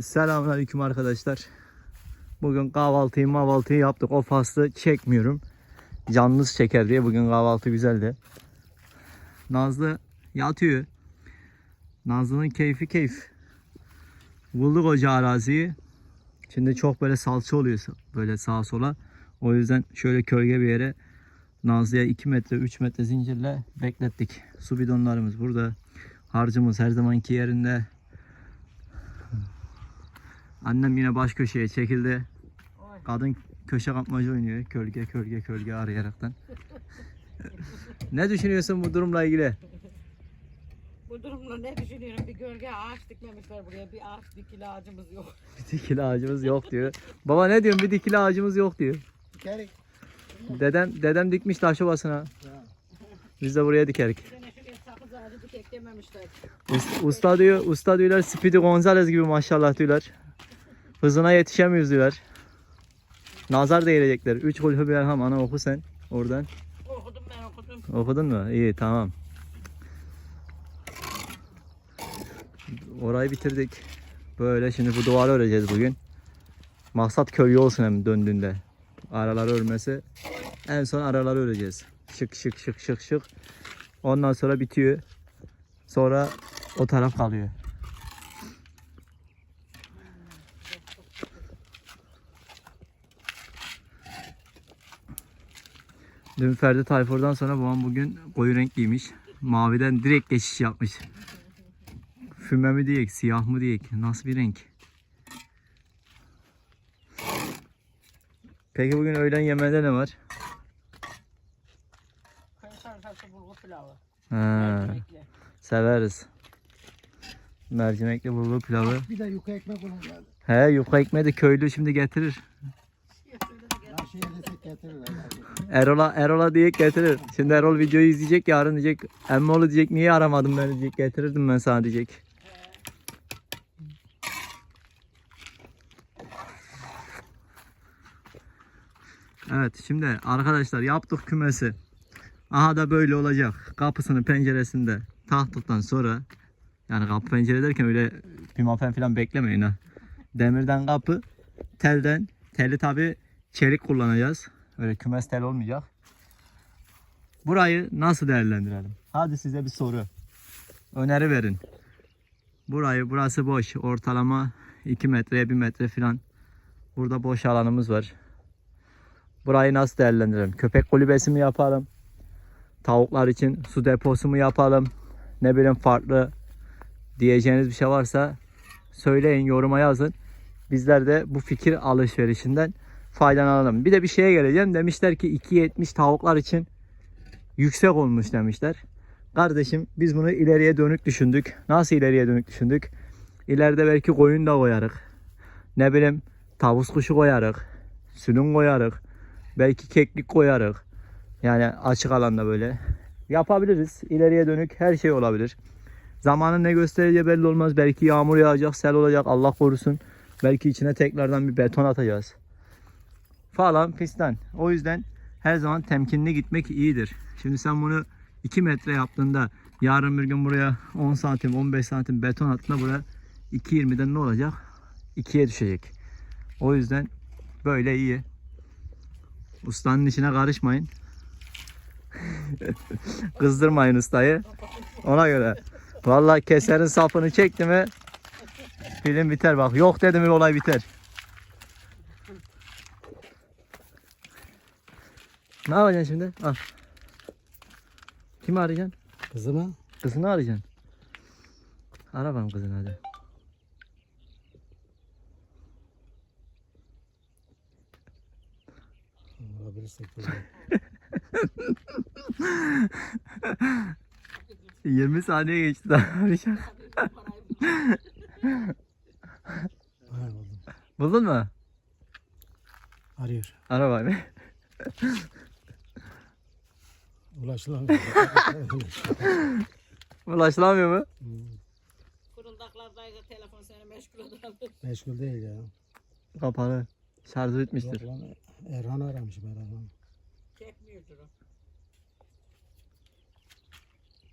Selamünaleyküm arkadaşlar. Bugün kahvaltıyı mahvaltıyı yaptık. O faslı çekmiyorum. Canınız çeker diye bugün kahvaltı güzeldi. Nazlı yatıyor. Nazlı'nın keyfi keyif. Bulduk hoca araziyi. Şimdi çok böyle salça oluyor böyle sağa sola. O yüzden şöyle kölge bir yere Nazlı'ya 2 metre 3 metre zincirle beklettik. Su bidonlarımız burada. Harcımız her zamanki yerinde. Annem yine baş köşeye çekildi. Kadın köşe kapmaca oynuyor. Kölge kölge kölge arayaraktan. ne düşünüyorsun bu durumla ilgili? Bu durumda ne düşünüyorum? Bir gölge ağaç dikmemişler buraya. Bir ağaç dikili ağacımız yok. Bir dikili ağacımız yok diyor. Baba ne diyorsun? Bir dikili ağacımız yok diyor. Gerek. Dedem dedem dikmiş taş ovasına. Biz de buraya dikerik. Sakız ağacı dikek dememişler. Usta, usta diyor, usta diyorlar Speedy Gonzales gibi maşallah diyorlar. Hızına yetişemiyoruz diyorlar. Nazar değirecekler. 3 kulhü bir elham ana oku sen oradan. Okudum ben okudum. Okudun mu? İyi tamam. Orayı bitirdik. Böyle şimdi bu duvarı öreceğiz bugün. Maksat kölge olsun hem döndüğünde. Araları örmesi. En son araları öreceğiz. Şık şık şık şık şık. Ondan sonra bitiyor. Sonra o taraf kalıyor. Dün Ferdi Tayfur'dan sonra babam bugün koyu renk giymiş. Maviden direkt geçiş yapmış. Füme mi diyek, siyah mı diyek, nasıl bir renk? Peki bugün öğlen yemeğinde ne var? Köy salatası bulgur pilavı. Ha, Mercimekli. severiz. Mercimekli bulgur pilavı. Bir de yuka ekmek geldi. He yuka ekmeği de köylü şimdi getirir. Erol'a Erol'a diye getirir. Şimdi Erol videoyu izleyecek yarın diyecek. Emmoğlu diyecek niye aramadın beni diyecek. Getirirdim ben sana diyecek. Evet şimdi arkadaşlar yaptık kümesi. Aha da böyle olacak. Kapısını penceresinde taktıktan sonra yani kapı pencere derken öyle pimapen falan beklemeyin ha. Demirden kapı, telden, teli tabi çelik kullanacağız. Öyle kümes tel olmayacak. Burayı nasıl değerlendirelim? Hadi size bir soru. Öneri verin. Burayı, burası boş. Ortalama 2 metreye 1 metre falan. Burada boş alanımız var. Burayı nasıl değerlendirelim? Köpek kulübesi mi yapalım? Tavuklar için su deposu mu yapalım? Ne bileyim farklı diyeceğiniz bir şey varsa söyleyin, yoruma yazın. Bizler de bu fikir alışverişinden faydalanalım. Bir de bir şeye geleceğim. Demişler ki 2.70 tavuklar için yüksek olmuş demişler. Kardeşim biz bunu ileriye dönük düşündük. Nasıl ileriye dönük düşündük? İleride belki koyun da koyarık. Ne bileyim tavus kuşu koyarık. Sülün koyarık. Belki keklik koyarık. Yani açık alanda böyle. Yapabiliriz. İleriye dönük her şey olabilir. Zamanın ne göstereceği belli olmaz. Belki yağmur yağacak, sel olacak Allah korusun. Belki içine tekrardan bir beton atacağız. Falan fistan. O yüzden her zaman temkinli gitmek iyidir. Şimdi sen bunu 2 metre yaptığında yarın bir gün buraya 10 santim 15 santim beton attığında buraya 2.20'den ne olacak? 2'ye düşecek. O yüzden böyle iyi. Ustanın işine karışmayın. Kızdırmayın ustayı. Ona göre. Vallahi keserin sapını çekti mi film biter bak. Yok dedim olay biter. Ne yapacaksın şimdi? Al. Kimi arayacaksın? Kızımı Kızını arayacaksın. Ara bakalım kızını hadi. alabilirsek. 20 saniye geçti daha arayacak. Buldun mu? Arıyor. Ara bakayım. Ulaşılamıyor. Ulaşılamıyor mu? Fırıldaklardaydı telefon seni meşgul eder. Meşgul değil ya. Kapalı. Şarjı bitmiştir. Yok lan Erhan aramış ben Erhan. Çekmiyordur o.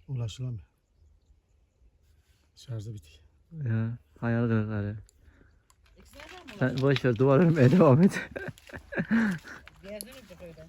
Ulaşılamıyor. Şarjı bitik. Ya hayal kırıkları. Sen boş ver duvar örmeye devam et. Gezdiniz de öyle.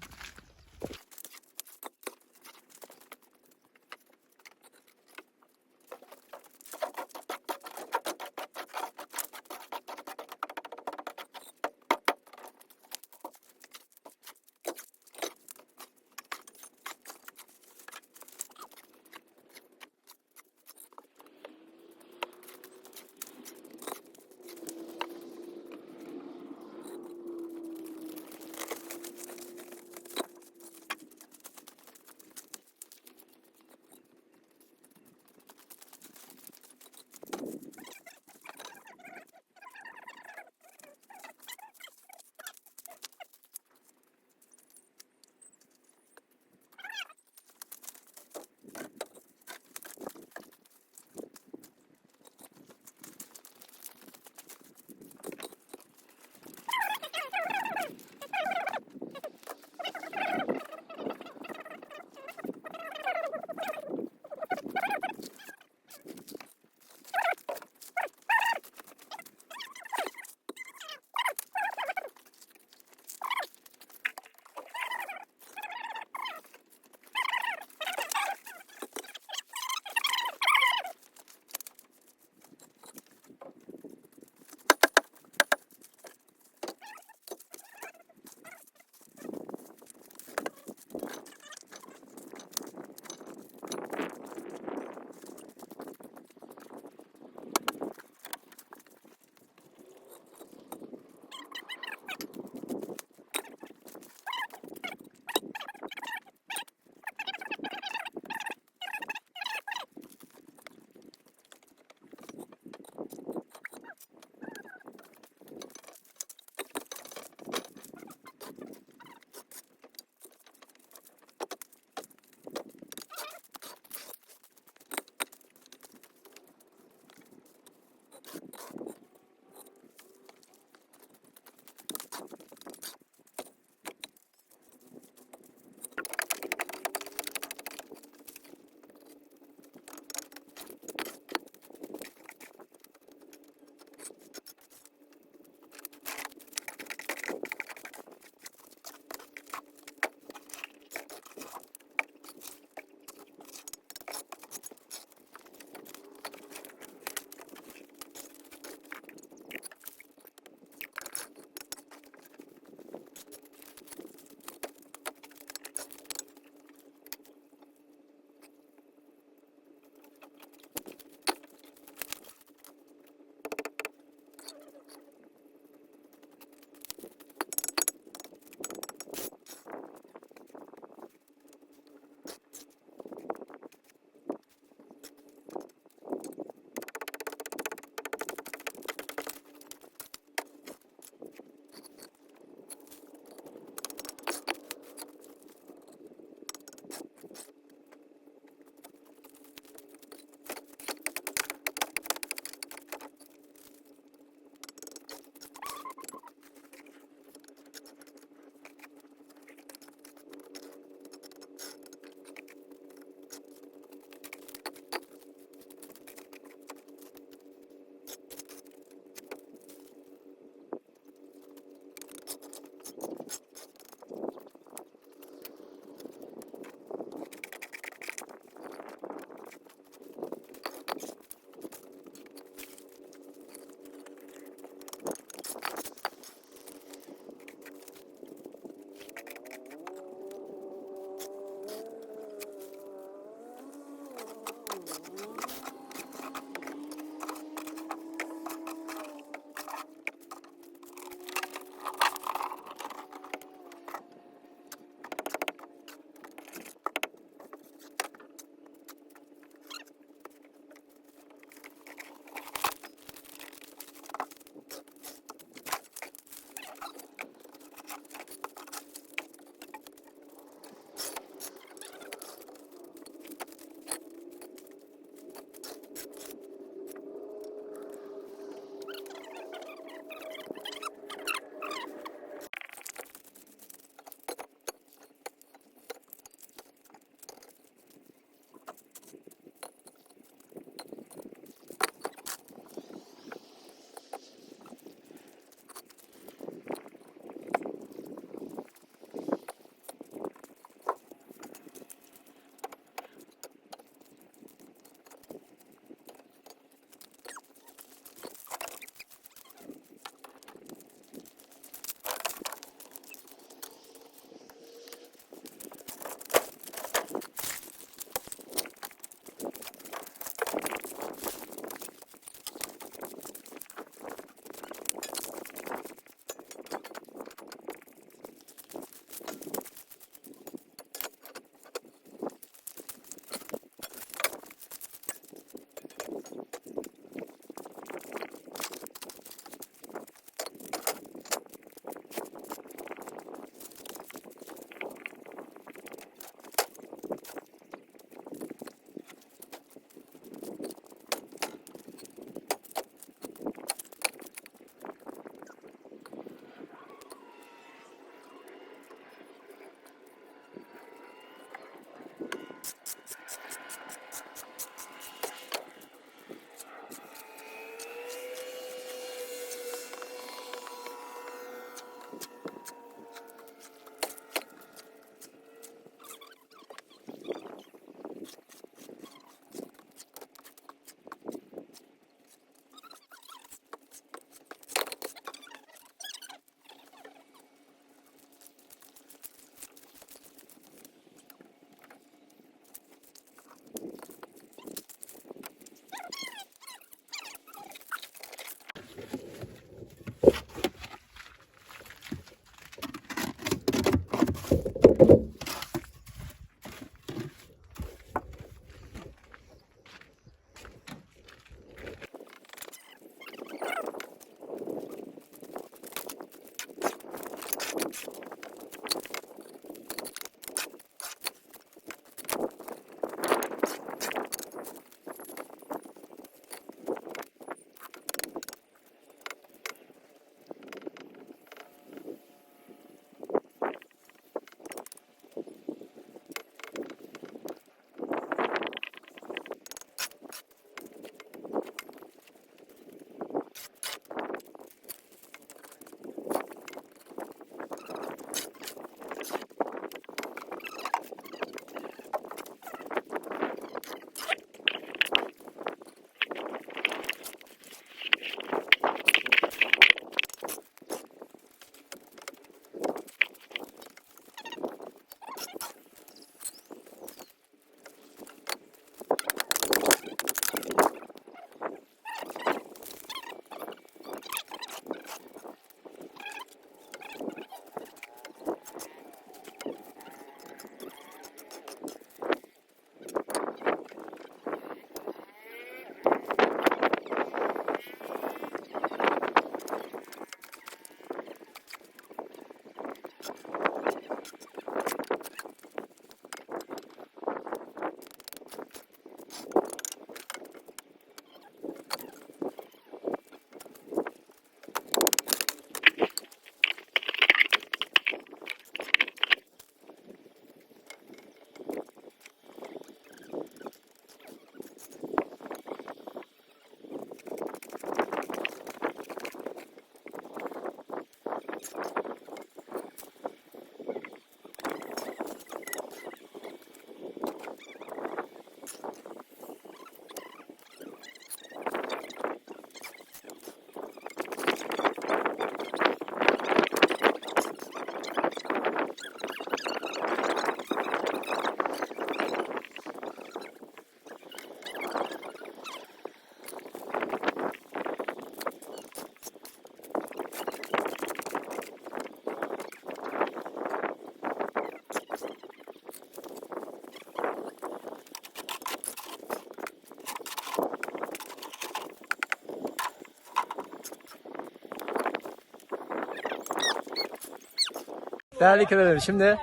Değerli köyler şimdi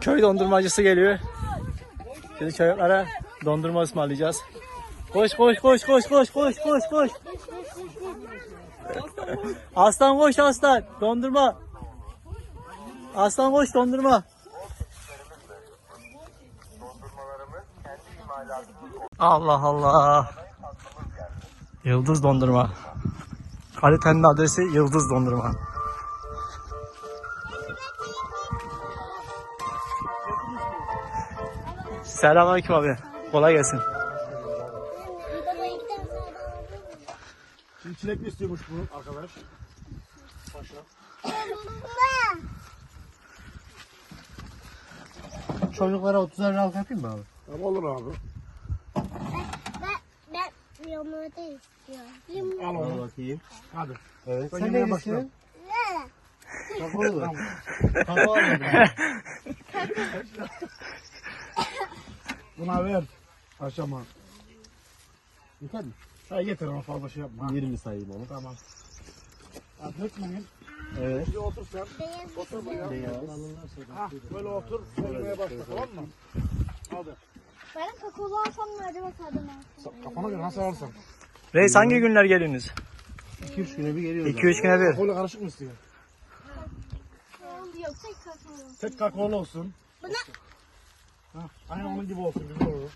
köy dondurmacısı geliyor. Şimdi çocuklara dondurma ısmarlayacağız. Koş koş koş koş koş koş koş koş. Aslan koş aslan. Dondurma. Aslan koş dondurma. Allah Allah. Yıldız dondurma. Kalitenin adresi Yıldız dondurma. Selamünaleyküm abi. Kolay gelsin. Şimdi çilekli istiyormuş bu arkadaş. Paşa. Çocuklara 30'ar lira yapayım mı abi? Tamam olur abi. Ben, ben limonata istiyorum. Limon. Al onu. bakayım. Hadi. Evet. Sen ne başlıyorum. istiyorsun? Ne? Mu? Kakao alayım. Buna ver. Paşama. Yeter mi? Ha getir ama fazla şey yapma. 20 sayayım onu. Tamam. Hadi dökmeyin. Evet. Bir otur sen. Otur buraya. Ha, böyle otur. Söylemeye başla tamam mı? Hadi. Ben kakaolu alsam mı acaba tadına? Kafana göre nasıl alırsan. Reis hangi günler geliyorsunuz? 2-3 güne bir geliyoruz. 2-3 güne bir. Kakaolu karışık mı istiyor? Yok tek kakaolu. Tek kakaolu olsun. Buna Ha, aynı onun gibi olsun. Güzel olur.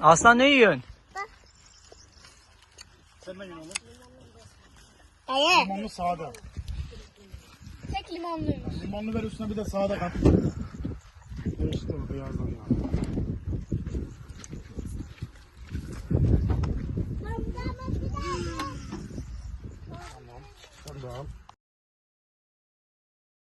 Aslan ne yiyorsun? Sen ne yiyorsun oğlum? Dayı. Limonlu sade. Tek limonluymuş. Limonlu ver üstüne bir de sade kat. Karıştı o beyazdan ya.